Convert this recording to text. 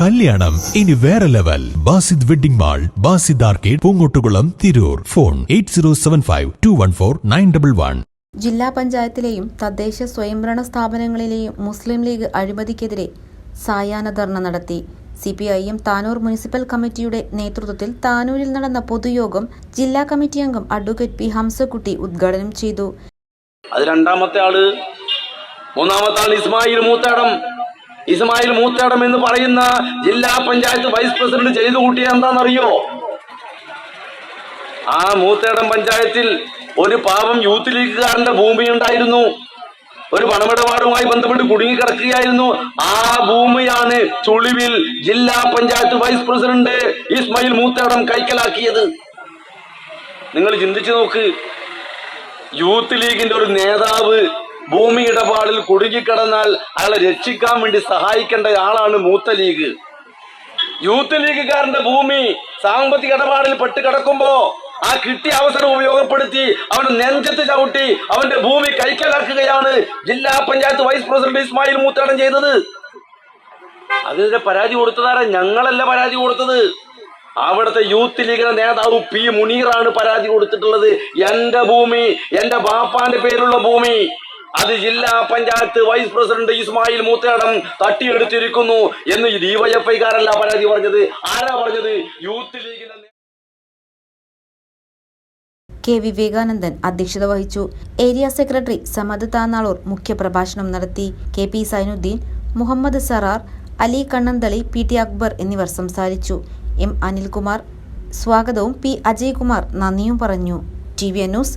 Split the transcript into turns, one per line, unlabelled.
കല്യാണം. ഇനി വേറെ level. Basid wedding mall Basid arcade Poongottukulam Tirur. Phone eight zero seven five two one four nine double one.
ജില്ലാ പഞ്ചായത്തിലെയും തദ്ദേശ സ്വയംഭരണ സ്ഥാപനങ്ങളിലെയും മുസ്ലിം ലീഗ് അഴിമതിക്കെതിരെ സായാഹ്ന ധർണ നടത്തി. C P I M Tanur municipal കമ്മിറ്റിയുടെ നേതൃത്വത്തിൽ താനൂരിൽ നടന്ന പൊതുയോഗം ജില്ലാ കമ്മിറ്റി അംഗം അഡ്വക്കേറ്റ് പി ഹംസക്കുട്ടി ഉദ്ഘാടനം ചെയ്തു.
അത് രണ്ടാമത്തെ ആൾ മൂന്നാമത്തെ ആൾ ഇസ്മായിൽ മൂത്തേടം. ഇസ്മായിൽ മൂത്തേടം എന്ന് പറയുന്ന ജില്ലാ പഞ്ചായത്ത് വൈസ് പ്രസിഡന്റ് ചെയ്തു കൂട്ടിയ എന്താണെന്നറിയോ? ആ മൂത്തേടം പഞ്ചായത്തിൽ ഒരു പാവം യൂത്ത് ലീഗുകാരന്റെ ഭൂമി ഉണ്ടായിരുന്നു. ഒരു പണമിടപാടുമായി ബന്ധപ്പെട്ട് കുടുങ്ങിക്കിടക്കുകയായിരുന്നു. ആ ഭൂമിയാണ് ചുളിവിൽ ജില്ലാ പഞ്ചായത്ത് വൈസ് പ്രസിഡന്റ് ഇസ്മായിൽ മൂത്തേടം കൈക്കലാക്കിയത്. നിങ്ങൾ ചിന്തിച്ചു നോക്ക്. യൂത്ത് ലീഗിന്റെ ഒരു നേതാവ് ഭൂമി ഇടപാടിൽ കുടുങ്ങിക്കിടന്നാൽ അയാളെ രക്ഷിക്കാൻ വേണ്ടി സഹായിക്കേണ്ട ആളാണ് മൂത്ത ലീഗ്. യൂത്ത് ലീഗുകാരന്റെ ഭൂമി സാമ്പത്തിക ഇടപാടിൽ പെട്ട് കിടക്കുമ്പോ ആ കിട്ടിയ അവസരം ഉപയോഗപ്പെടുത്തി അവന്റെ നെഞ്ചത്ത് ചവിട്ടി അവന്റെ ഭൂമി കൈക്കലാക്കുകയാണ് ജില്ലാ പഞ്ചായത്ത് വൈസ് പ്രസിഡന്റ് ഇസ്മായിൽ മൂത്താടം ചെയ്തത്. അതിന്റെ പരാതി കൊടുത്തതാരാ? ഞങ്ങളല്ല പരാതി കൊടുത്തത്. അവിടുത്തെ യൂത്ത് ലീഗിന്റെ നേതാവ് പി മുനീറാണ് പരാതി കൊടുത്തിട്ടുള്ളത്. എന്റെ ഭൂമി എന്റെ ബാപ്പാന്റെ പേരുള്ള ഭൂമി. അത് ജില്ലാ പഞ്ചായത്ത് വൈസ് പ്രസിഡന്റ് ഇസ്മായിൽ മൂത്തേടം തട്ടിയെടുത്തിരിക്കുന്നു എന്ന് ഡിവൈഎഫ്ഐക്കാരല്ല പരാതി പറഞ്ഞത്. ആരാ പറഞ്ഞത്? യൂത്ത് ലീഗിന്റെ
കെ വിവേകാനന്ദൻ അധ്യക്ഷത വഹിച്ചു. ഏരിയ സെക്രട്ടറി സമദ് താന്നാളൂർ മുഖ്യപ്രഭാഷണം നടത്തി. K P Zainuddin Muhammad Sarar Ali Kannanthali P T Akbar എന്നിവർ സംസാരിച്ചു. എം അനിൽകുമാർ സ്വാഗതവും പി അജയ്കുമാർ നന്ദിയും പറഞ്ഞു. T V news